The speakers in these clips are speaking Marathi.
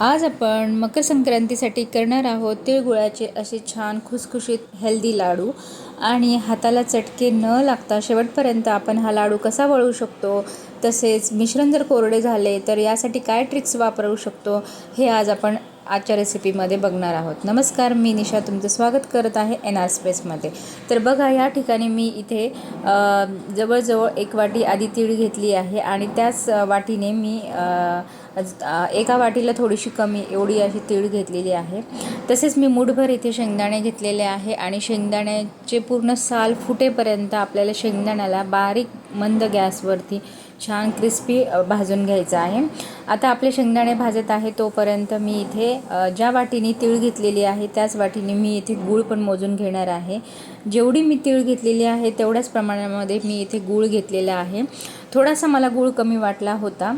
आज आपण मकर संक्रांतीसाठी करणार आहोत तिळगुळाचे असे छान खुसखुशीत हेल्दी लाडू. आणि हाताला चटके न लागता शेवटपर्यंत आपण हा लाडू कसा वळू शकतो तसेच मिश्रण जर कोरडे झाले तर यासाठी काय ट्रिक्स वापरू शकतो हे आज आपण आजच्या रेसिपीमध्ये बघणार आहोत. नमस्कार मी निशा तुमचं स्वागत करत आहे एन आर स्पेसमध्ये तर बघा या ठिकाणी मी इथे जवळजवळ एक वाटी आधी तीळ घेतली आहे आणि त्याच वाटीने मी एका वाटीला थोडीशी कमी एवढी अशी तीळ घेतलेली आहे. तसेच मी मुठभर इथे शेंगदाणे घेतलेले आहे आणि शेंगदाण्याचे पूर्ण साल फुटेपर्यंत आपल्याला शेंगदाण्याला बारीक मंद गॅसवरती छान क्रिस्पी भाजून घ्यायचं आहे. आता आपले शेंगदाणे भाजत आहे तोपर्यंत मी इथे ज्या वाटीने तीळ घेतलेली आहे त्याच वाटीने मी इथे गूळ पण मोजून घेणार आहे. जेवढी मी तीळ घेतलेली आहे तेवढ्याच प्रमाणामध्ये मी इथे गूळ घेतलेला आहे. थोडासा मला गूळ कमी वाटला होता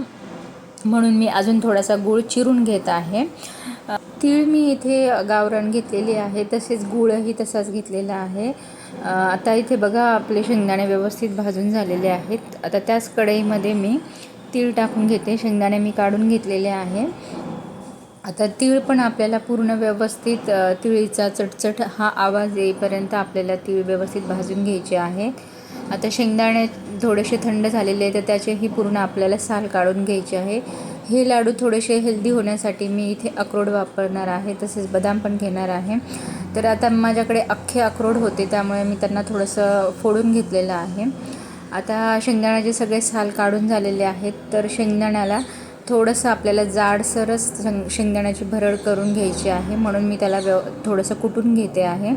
म्हणून मी अजून थोडासा गूळ चिरून घेत आहे. तीळ मी इथे गावरण घेतलेली आहे तसेच गूळही तसाच घेतलेला आहे. आता इथे बघा आपले शेंगदाणे व्यवस्थित भाजून झालेले आहेत. आता त्याच कढईमध्ये मी तीळ टाकून घेते. शेंगदाणे मी काढून घेतलेले आहे. आता तीळ पण आपल्याला पूर्ण व्यवस्थित तिळीचा चटचट हा आवाज येईपर्यंत आपल्याला तीळ व्यवस्थित भाजून घ्यायचे आहे. आता शेंगदाणे थोडेसे थंड झालेले तर त्याचेही पूर्ण आपल्याला साल काढून घ्यायचे आहे. हे लाडू थोडेसे हेल्दी होण्यासाठी मी इथे अक्रोड वापरणार आहे तसेच बदाम पण घेणार आहे. तर आता माझ्याकडे अख्खे अक्रोड होते त्यामुळे मी त्यांना थोडंसं फोडून घेतलेलं आहे. आता शेंगदाण्याचे सगळे साल काढून झालेले आहेत तर शेंगदाण्याला थोडंसं आपल्याला जाडसरच शेंगदाण्याची भरड करून घ्यायची आहे म्हणून मी त्याला व्यव थोडंसं कुटून घेते आहे.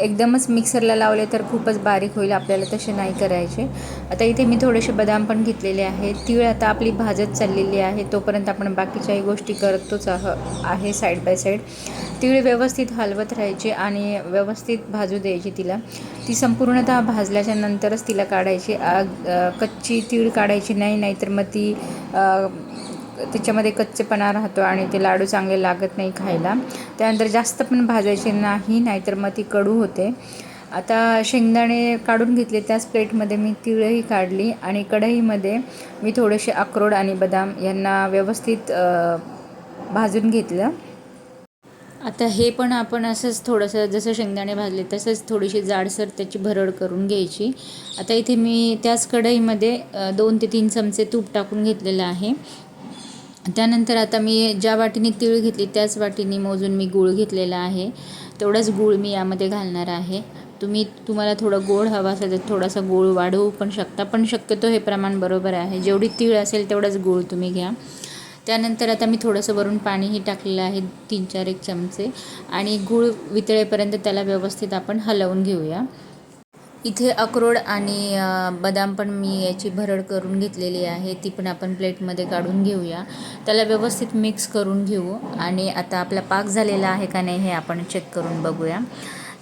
एकदमच मिक्सरला लावले तर खूपच बारीक होईल आपल्याला तसे नाही करायचे. आता इथे मी थोडेसे बदाम पण घेतलेले आहे तीळ आता आपली भाजत चाललेली आहे. तोपर्यंत आपण बाकीच्याही गोष्टी करतोच आह आहे साईड बाय साईड तीळ व्यवस्थित हलवत राहायची आणि व्यवस्थित भाजू द्यायची तिला. ती संपूर्णतः भाजल्याच्या नंतरच तिला काढायची. कच्ची तीळ काढायची नाही नाहीतर मग ती त्याच्यामध्ये कच्चेपणा राहतो आणि ते लाडू चांगले लागत नाही खायला. त्यानंतर जास्त पण भाजायचे नाही नाहीतर मग ती कडू होते. आता शेंगदाणे काढून घेतले त्याच प्लेटमध्ये मी तिळही काढली आणि कढईमध्ये मी थोडेसे अक्रोड आणि बदाम यांना व्यवस्थित भाजून घेतलं. आता हे पण आपण असंच थोडंसं जसं शेंगदाणे भाजले तसंच थोडीशी जाडसर त्याची भरड करून घ्यायची. आता इथे मी त्याच कढईमध्ये दोन ते तीन चमचे तूप टाकून घेतलेलं आहे. त्यानंतर आता मी ज्या वाटीने तीळ घेतली त्याच वाटीने मोजून मी गूळ घेतलेला आहे. तेवढाच गूळ मी यामध्ये घालणार आहे. तुम्ही तुम्हाला थोडं गोड हवा असेल तर थोडासा गूळ वाढवू पण शकता पण शक्यतो हे प्रमाण बरोबर आहे. जेवढी तीळ असेल तेवढाच गूळ तुम्ही घ्या. त्यानंतर आता मी थोडंसं वरून पाणीही टाकलेलं आहे तीन चार एक चमचे. आणि गूळ वितळेपर्यंत त्याला व्यवस्थित आपण हलवून घेऊया. इथे अक्रोड आणि बदाम पण मी याची भरड करून घेतलेली आहे. ती पण आपण प्लेटमध्ये काढून घेऊया. त्याला व्यवस्थित मिक्स करून घेऊ. आणि आता आपला पाक झालेला आहे का नाही हे आपण चेक करून बघूया.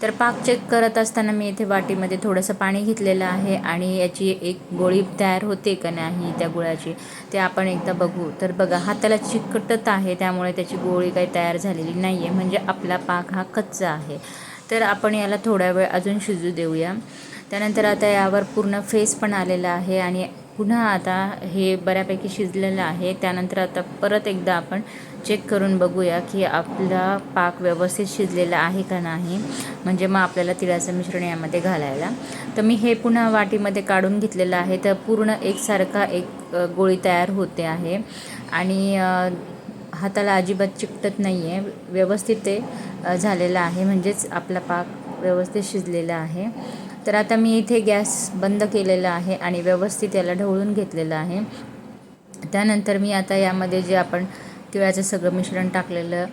तर पाक चेक करत असताना मी इथे वाटीमध्ये थोडंसं पाणी घेतलेलं आहे. आणि याची एक गोळी तयार होते का नाही त्या गुळाची ते आपण एकदा बघू. तर बघा हाताला चिकटत आहे. त्यामुळे त्याची गोळी काही तयार झालेली नाही आहे म्हणजे आपला पाक हा कच्चा आहे. तर आपण याला थोडा वेळ अजून शिजू देऊया. त्यानंतर आता यावर पूर्ण फेस पण आलेला आहे आणि पुन्हा आता हे बऱ्यापैकी शिजलेलं आहे. त्यानंतर आता परत एकदा आपण चेक करून बघूया की आपला पाक व्यवस्थित शिजलेला आहे का नाही. म्हणजे मग आपल्याला तिळाचं मिश्रण यामध्ये घालायला. तर मी हे पुन्हा वाटीमध्ये काढून घेतलेलं आहे. तर पूर्ण एकसारखा एक गोळी तयार होते आहे. आणि हाताला अजिबात चिकटत नाही आहे व्यवस्थित ते झालेला आहे. म्हणजेच आपला पाक व्यवस्थित शिजलेला आहे. तर आता मी इथे गॅस बंद केलेला आहे आणि व्यवस्थित याला ढवळून घेतलेलं आहे. त्यानंतर मी आता यामध्ये जे आपण तिळाचं सगळं मिश्रण टाकलेलं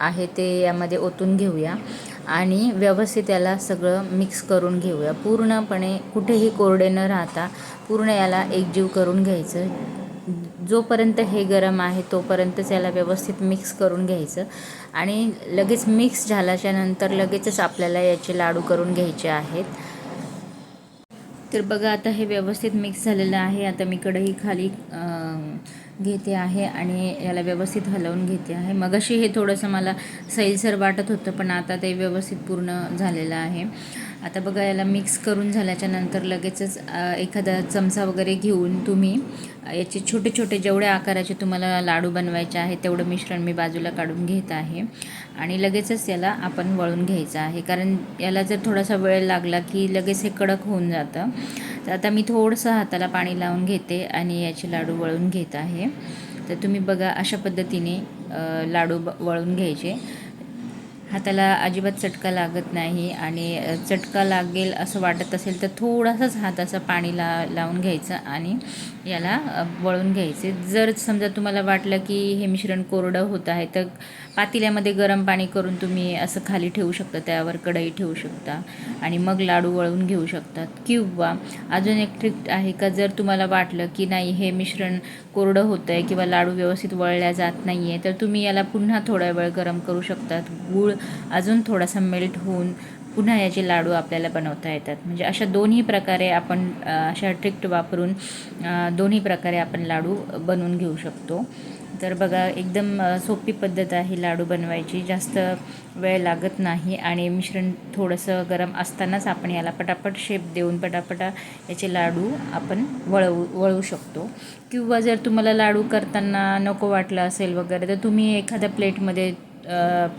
आहे ते यामध्ये ओतून घेऊया आणि व्यवस्थित याला सगळं मिक्स करून घेऊया. पूर्णपणे कुठेही कोरडे न राहता पूर्ण याला एकजीव करून घ्यायचं. जोपर्यंत हे गरम आहे तोपर्यंतच याला व्यवस्थित मिक्स करून घ्यायचं. आणि लगेच मिक्स झाल्याच्यानंतर लगेचच आपल्याला याचे लाडू करून घ्यायचे आहेत. तर बघा आता हे व्यवस्थित मिक्स झालेलं आहे. आता मी कढई खाली घेते आहे आणि याला व्यवस्थित हलवून घेते आहे. मगाशी हे थोडंसं मला सैलसर वाटत होतं पण आता ते व्यवस्थित पूर्ण झालेलं आहे. आता बघा याला मिक्स करून झाल्याच्यानंतर लगेचच एखादा चमचा वगैरे घेऊन तुम्ही याचे छोटे छोटे जेवढ्या आकाराचे तुम्हाला लाडू बनवायचे आहे तेवढं मिश्रण मी बाजूला काढून घेत आहे. आणि लगेचच याला आपण वळून घ्यायचं आहे. कारण याला जर थोडासा वेळ लागला की लगेच हे कडक होऊन जातं. तर आता मी थोडंसं हाताला पाणी लावून घेते आणि याचे लाडू वळून घेत आहे. तर तुम्ही बघा अशा पद्धतीने लाडू ब वळून घ्यायचे. हाताला अजिबात चटका लागत नाही आणि चटका लागेल असं वाटत असेल तर थोडासाच हात असं पाणी ला लावून घ्यायचं आणि याला वळून घ्यायचे. जर समजा तुम्हाला वाटलं की हे मिश्रण कोरडं होत आहे तर पातेल्यामध्ये गरम पाणी करून तुम्ही असं खाली ठेवू शकता त्यावर कढई ठेवू शकता आणि मग लाडू वळून घेऊ शकतात. किंवा अजून एक ट्रिक आहे का जर तुम्हाला वाटलं की नाही हे मिश्रण कोरडं होतं आहे किंवा लाडू व्यवस्थित वळल्या जात नाही आहे तर तुम्ही याला पुन्हा थोडा वेळ गरम करू शकतात. गूळ अजून थोडासा मेल्ट होऊन पुन्हा याचे लाडू आपल्याला बनवता येतात. म्हणजे अशा दोन्ही प्रकारे आपण अशा ट्रिक वापरून दोन्ही प्रकारे आपण लाडू बनवून घेऊ शकतो. तर बघा एकदम सोपी पद्धत आहे लाडू बनवायची. जास्त वेळ लागत नाही आणि मिश्रण थोडंसं गरम असतानाच आपण याला पटापट शेप देऊन पटापटा याचे लाडू आपण वळवू वळवू शकतो. किंवा जर तुम्हाला लाडू करताना नको वाटलं असेल वगैरे तर तुम्ही एखाद्या प्लेटमध्ये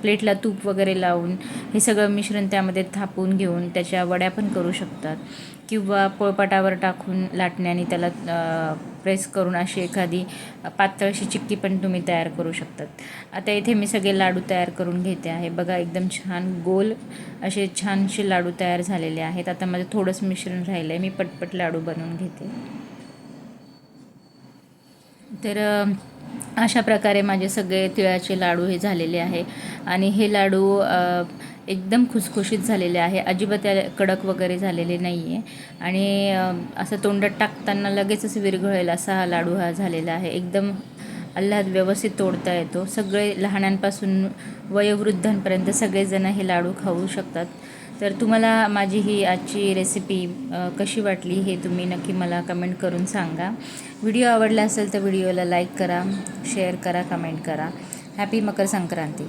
प्लेटला तूप वगैरे लावून हे सगळं मिश्रण त्यामध्ये थापून घेऊन त्याच्या वड्या पण करू शकतात. किंवा पोळपाटावर टाकून लाटण्याने त्याला प्रेस करून अशी एखादी पातळशी चिक्की पण तुम्ही तयार करू शकतात. आता इथे मी सगळे लाडू तयार करून घेते आहे. बघा एकदम छान गोल असे छानसे लाडू तयार झालेले आहेत. आता माझं थोडंसं मिश्रण राहिलं आहे मी पटपट लाडू बनवून घेते. तर अशा प्रकारे माझे सगळे तिळाचे लाडू हे झालेले आहे. आणि हे लाडू एकदम खुसखुशीत झालेले आहे. अजिबात त्या कडक वगैरे झालेले नाही आहे आणि असं तोंडात टाकताना लगेचच विरघळेल असा हा लाडू हा झालेला आहे. एकदम आल्हाद व्यवस्थित तोडता येतो. सगळे लहानांपासून वयोवृद्धांपर्यंत सगळेजण हे लाडू खाऊ शकतात. तर तुम्हाला माझी ही आजची रेसिपी कशी वाटली हे तुम्ही नक्की मला कमेंट करून सांगा. व्हिडिओ आवडला असेल तर व्हिडिओला लाईक करा शेअर करा कमेंट करा. हॅपी मकर संक्रांती.